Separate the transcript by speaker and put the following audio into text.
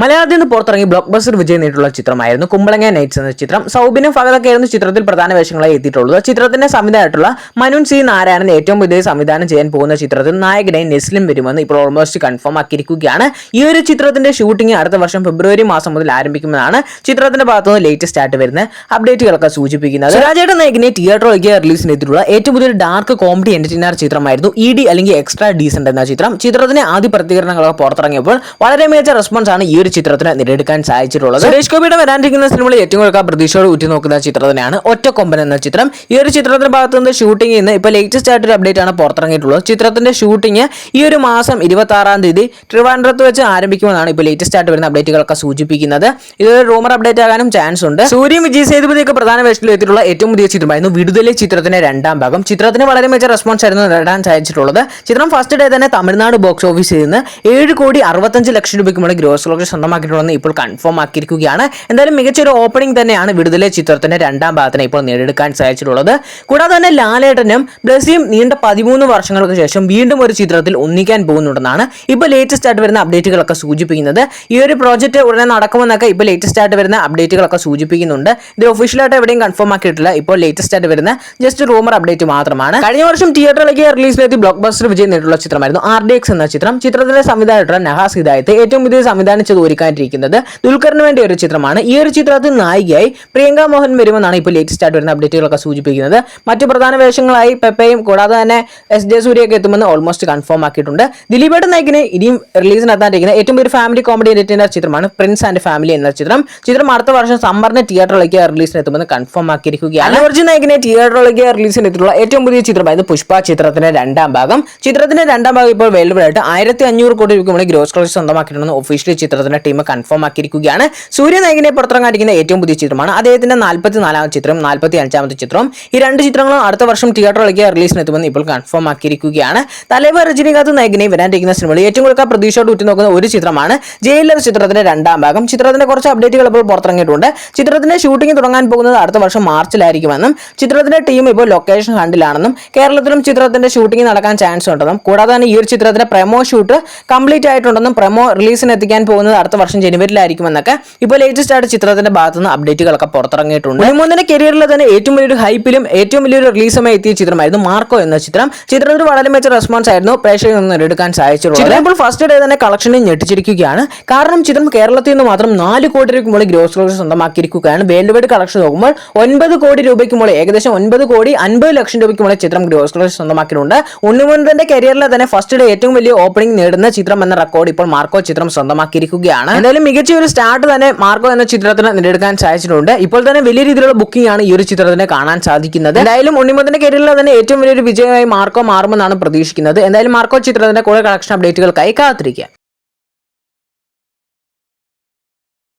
Speaker 1: മലയാളത്തിൽ നിന്ന് പുറത്തിറങ്ങി ബ്ലോക്ക് ബസ്റ്റർ വിജയം നേരിട്ടുള്ള ചിത്രമായിരുന്നു കുമ്പളങ്ങ നൈറ്റ്സ് എന്ന ചിത്രം. സൗബിനും ഫഹദൊക്കെയായിരുന്നു ചിത്രത്തിൽ പ്രധാന വേഷങ്ങളായി എത്തിയിട്ടുള്ളത്. ചിത്രത്തിന്റെ സംവിധായിട്ടുള്ള മനുൻ സി നാരായണൻ ഏറ്റവും പുതിയ സംവിധാനം ചെയ്യാൻ പോകുന്ന ചിത്രത്തിൽ നായകനായി നെസ്ലിം വരുമെന്ന് ഇപ്പോൾ ഓൾമോസ്റ്റ് കൺഫേം ആക്കിയിരിക്കുകയാണ്. ഈ ഒരു ചിത്രത്തിന്റെ ഷൂട്ടിംഗ് അടുത്ത വർഷം ഫെബ്രുവരി മാസം മുതൽ ആരംഭിക്കുമെന്നാണ് ചിത്രത്തിന്റെ ഭാഗത്തുനിന്ന് ലേറ്റസ്റ്റ് ആയിട്ട് വരുന്ന അപ്ഡേറ്റുകളൊക്കെ സൂചിപ്പിക്കുന്നത്. രാജയുടെ നായകനെ തിയേറ്ററിലേക്ക് റിലീസിന് എത്തിയിട്ടുള്ള ഏറ്റവും പുതിയ ഡാർക്ക് കോമഡി എന്റർടൈനർ ചിത്രമായിരുന്നു ഇ ഡി അല്ലെങ്കിൽ എക്സ്ട്രാ ഡീസന്റ് എന്ന ചിത്രം. ചിത്രത്തിന് ആദ്യ പ്രതികരണങ്ങളൊക്കെ പുറത്തിറങ്ങിയപ്പോൾ വളരെ മികച്ച റെസ്പോൺസ് ആണ് ഈ ചിത്രത്തിന് നേടിയെടുക്കാൻ സാധിച്ചിട്ടുള്ളത്. സുരേഷ് ഗോപിയുടെ വരാനിരിക്കുന്ന സിനിമയിൽ ഏറ്റവും കൂടുതൽ പ്രതീക്ഷയോട് ഉറ്റുനോക്കുന്ന ചിത്രം തന്നെയാണ് ഒറ്റക്കൊമ്പൻ എന്ന ചിത്രം. ഈ ഒരു ചിത്രത്തിന്റെ ഭാഗത്ത് നിന്ന് ഷൂട്ടിംഗ് ഇന്ന് ഇപ്പോൾ ലേറ്റസ്റ്റ് ആയിട്ടൊരു അപ്ഡേറ്റ് ആണ് പുറത്തിറങ്ങിയിട്ടുള്ളത്. ചിത്രത്തിന്റെ ഷൂട്ടിംഗ് ഈ ഒരു മാസം ഇരുപത്തി ആറാം തീയതി ട്രിവാൻഡ്രത്ത് വെച്ച് ആരംഭിക്കുമെന്നാണ് ഇപ്പോൾ ലേറ്റസ്റ്റ് ആയിട്ട് വരുന്ന അപ്ഡേറ്റുകളൊക്കെ സൂചിപ്പിക്കുന്നത്. ഇതൊരു റൂമർ അപ്ഡേറ്റ് ആകാനും ചാൻസ് ഉണ്ട്. സൂര്യൻ വിജയ് സേതുപതിയൊക്കെ പ്രധാന വേഷത്തിൽ എത്തിയിട്ടുള്ള ഏറ്റവും പുതിയ ചിത്രമായിരുന്നു വിടുതലെ ചിത്രത്തിന്റെ രണ്ടാം ഭാഗം. ചിത്രത്തിന് വളരെ മികച്ച റെസ്പോൺസ് ആയിരുന്നു നേടാൻ സാധിച്ചിട്ടുള്ളത്. ചിത്രം ഫസ്റ്റ് ഡേ തന്നെ തമിഴ്നാട് ബോക്സ് ഓഫീസിൽ നിന്ന് ഏഴ് കോടി അറുപത്തഞ്ച് ലക്ഷം രൂപയ്ക്കുമുള്ള ഗ്രോസ് കളക്ഷൻ സ്വന്തമാക്കിയിട്ടുണ്ടെന്ന് ഇപ്പോൾ കൺഫേം ആക്കിയിരിക്കുകയാണ്. എന്തായാലും മികച്ചൊരു ഓപ്പണിംഗ് തന്നെയാണ് വിടുതലെ ചിത്രത്തിന്റെ രണ്ടാം ഭാഗത്തിന് ഇപ്പോൾ നേടിയെടുക്കാൻ സാധിച്ചിട്ടുള്ളത്. കൂടാതെ തന്നെ ലാലേട്ടനും ബ്ലസിയും നീണ്ട പതിമൂന്ന് വർഷങ്ങൾക്ക് ശേഷം വീണ്ടും ഒരു ചിത്രത്തിൽ ഒന്നിക്കാൻ പോകുന്നുണ്ടെന്നാണ് ഇപ്പോൾ ലേറ്റസ്റ്റ് ആയിട്ട് വരുന്ന അപ്ഡേറ്റുകളൊക്കെ സൂചിപ്പിക്കുന്നത്. ഈ ഒരു പ്രോജക്റ്റ് ഉടനെ നടക്കുമെന്നൊക്കെ ഇപ്പോൾ ലേറ്റസ്റ്റ് ആയിട്ട് വരുന്ന അപ്ഡേറ്റുകളൊക്കെ സൂചിപ്പിക്കുന്നുണ്ട്. ഇത് ഒഫീഷ്യലായിട്ട് എവിടെയും കൺഫേം ആക്കിയിട്ടില്ല. ഇപ്പോൾ ലേറ്റസ്റ്റ് ആയിട്ട് വരുന്ന ജസ്റ്റ് റൂമർ അപ്ഡേറ്റ് മാത്രമാണ്. കഴിഞ്ഞ വർഷം തിയേറ്ററിലേക്ക് റിലീസിലെത്തി ബ്ലോക്ക് ബസ്റ്റർ വിജയം നേരിട്ടുള്ള ചിത്രമായിരുന്നു ആർ ഡി എക്സ് എന്ന ചിത്രം. ചിത്രത്തിലെ സംവിധാനമായിട്ടുള്ള നഹാസ് ഹിദായത്ത് ഏറ്റവും പുതിയ സംവിധാനിച്ചത് ഒരുക്കാനിരിക്കുന്നത്. ദുൽഖറിന് വേണ്ടി ഒരു ചിത്രമാണ്. ഈ ഒരു ചിത്രത്തിൽ നായികയായി പ്രിയങ്ക മോഹൻ വരുമെന്നാണ് ഇപ്പോൾ ലേറ്റസ്റ്റ് ആയിട്ട് വരുന്ന അപ്ഡേറ്റുകളൊക്കെ സൂചിപ്പിക്കുന്നത്. മറ്റ് പ്രധാന വേഷങ്ങളായി പെപ്പയും കൂടാതെ തന്നെ എസ് ജെ സൂര്യയൊക്കെ എത്തുമെന്ന് ഓൾമോസ്റ്റ് കൺഫേം ആക്കിയിട്ടുണ്ട്. ദിലീപേട്ടൻ നായിക്കിന് ഇനിയും റിലീസിനെത്താണ്ടിരിക്കുന്ന ഏറ്റവും ഒരു ഫാമിലി കോമഡി എന്റർടൈനർ ചിത്രമാണ് പ്രിൻസ് ആൻഡ് ഫാമിലി എന്ന ചിത്രം. ചിത്രം അടുത്ത വർഷം സമ്മറിന് തിയേറ്ററിലേക്ക് റിലീസിന് എത്തുമെന്ന് കൺഫേം ആക്കിയിരിക്കുകയാണ്. അനവർജി നായിക്കിനെ തിയേറ്ററിലേക്ക് റിലീസിന് എത്തിയിട്ടുള്ള ഏറ്റവും പുതിയ ചിത്രമായിരുന്നു പുഷ്പ ചിത്രത്തിന്റെ രണ്ടാം ഭാഗം. ചിത്രത്തിന്റെ രണ്ടാം ഭാഗം ഇപ്പോൾ വേൾഡ് വൈഡ് ആയിരത്തി അഞ്ഞൂറ് കോടി രൂപ ഗ്രോസ് കളക്ഷൻ സ്വന്തമാക്കിയിട്ടുണ്ടെന്ന് ഒഫീഷ്യലി ടീം കൺഫേം ആക്കിയിരിക്കുകയാണ്. സൂര്യനായകനെ പുറത്തിറങ്ങാതിരിക്കുന്ന ഏറ്റവും പുതിയ ചിത്രമാണ്. അദ്ദേഹത്തിന്റെ നാൽപ്പത്തി നാലാമത്തെ ചിത്രം നാൽപ്പത്തി അഞ്ചാമത്തെ ചിത്രം. ഈ രണ്ട് ചിത്രങ്ങളും അടുത്ത വർഷം തിയേറ്ററിലേക്ക് റിലീസിന് എത്തുമെന്ന് ഇപ്പോൾ കൺഫേം ആക്കിയിരിക്കുകയാണ്. തലവ് രജനീകാന്ത് നായകനെ വരാനിരിക്കുന്ന സിനിമകളിൽ ഏറ്റവും കൂടുതൽ പ്രതീക്ഷയോട് ഉറ്റുനോക്കുന്ന ഒരു ചിത്രമാണ്. ജയിലർ ചിത്രത്തിന്റെ രണ്ടാം ഭാഗം. ചിത്രത്തിന്റെ കുറച്ച് അപ്ഡേറ്റുകൾ ഇപ്പോൾ പുറത്തിറങ്ങിയിട്ടുണ്ട്. ചിത്രത്തിന്റെ ഷൂട്ടിംഗ് തുടങ്ങാൻ പോകുന്നത് അടുത്ത വർഷം മാർച്ചിലായിരിക്കുമെന്നും ചിത്രത്തിന്റെ ടീം ഇപ്പോൾ ലൊക്കേഷൻ ഹണ്ടിലാണെന്നും കേരളത്തിലും ചിത്രത്തിന്റെ ഷൂട്ടിംഗ് നടക്കാൻ ചാൻസ് ഉണ്ടെന്നും കൂടാതെ തന്നെ ഈ ഒരു ചിത്രത്തിന്റെ പ്രമോ ഷൂട്ട് കംപ്ലീറ്റ് ആയിട്ടുണ്ടെന്നും പ്രമോ റിലീസിന് എത്തിക്കാൻ പോകുന്നത് അടുത്ത വർഷം ജനുവരിയിലായിരിക്കുമെന്നൊക്കെ ഇപ്പൊ ലേറ്റസ്റ്റ് ആയിട്ട് ചിത്രത്തിന്റെ ഭാഗത്തുനിന്ന് അപ്ഡേറ്റുകളൊക്കെ പുറത്തിറങ്ങിയിട്ടുണ്ട്. മുൻമൂന്നിന്റെ കരിയറിലെ തന്നെ ഏറ്റവും വലിയൊരു ഹൈപ്പിലും ഏറ്റവും വലിയൊരു റിലീസുമായി എത്തിയ ചിത്രമായിരുന്നു മാർക്കോ എന്ന ചിത്രം. ചിത്രത്തിന് വളരെ മികച്ച റെസ്പോൺസ് ആയിരുന്നു പ്രേക്ഷകരിൽ നിന്ന് എടുക്കാൻ സാധിച്ചിട്ടുള്ളത്. ഇപ്പോൾ ഫസ്റ്റ് ഡേ തന്നെ കളക്ഷനിൽ ഞെട്ടിച്ചിരിക്കുകയാണ്. കാരണം ചിത്രം കേരളത്തിൽ നിന്ന് മാത്രം നാല് കോടി രൂപയ്ക്ക് മുകളിൽ ഗ്രോസ് കളക്ഷൻ സ്വന്തമാക്കിയിരിക്കുകയാണ്. വേൾഡ് വൈഡ് കളക്ഷൻ നോക്കുമ്പോൾ ഒൻപത് കോടി രൂപയ്ക്ക് മുകളിൽ ഏകദേശം ഒൻപത് കോടി അൻപത് ലക്ഷം രൂപയ്ക്ക് മുകളിൽ ചിത്രം ഗ്രോസ് കളക്ഷൻ സ്വന്തമാക്കിയിട്ടുണ്ട്. ഉണ്ണിമുന്തന്റെ കരിയറിലെ തന്നെ ഫസ്റ്റ് ഡേ ഏറ്റവും വലിയ ഓപ്പണിംഗ് നേടുന്ന ചിത്രം എന്ന റെക്കോർഡ് ഇപ്പോൾ മാർക്കോ ചിത്രം സ്വന്തമാക്കിയിരിക്കുകയാണ്. എന്തായാലും മികച്ച ഒരു സ്റ്റാർട്ട് തന്നെ മാർഗോ എന്ന ചിത്രത്തിന് നേടിയെടുക്കാൻ സാധിച്ചിട്ടുണ്ട്. ഇപ്പോൾ തന്നെ വലിയ രീതിയിലുള്ള ബുക്കിംഗ് ആണ് ഈ ഒരു ചിത്രത്തിന് കാണാൻ സാധിക്കുന്നത്. എന്തായാലും ഉണ്ണിമുന്തന്റെ കരിയറിൽ തന്നെ ഏറ്റവും വലിയൊരു വിജയമായി മാർക്കോ മാറുമെന്നാണ് പ്രതീക്ഷിക്കുന്നത്. എന്തായാലും മാർക്കോ ചിത്രത്തിന്റെ കൂടെ കളക്ഷൻ അപ്ഡേറ്റുകൾക്കായി കാത്തിരിക്കുക.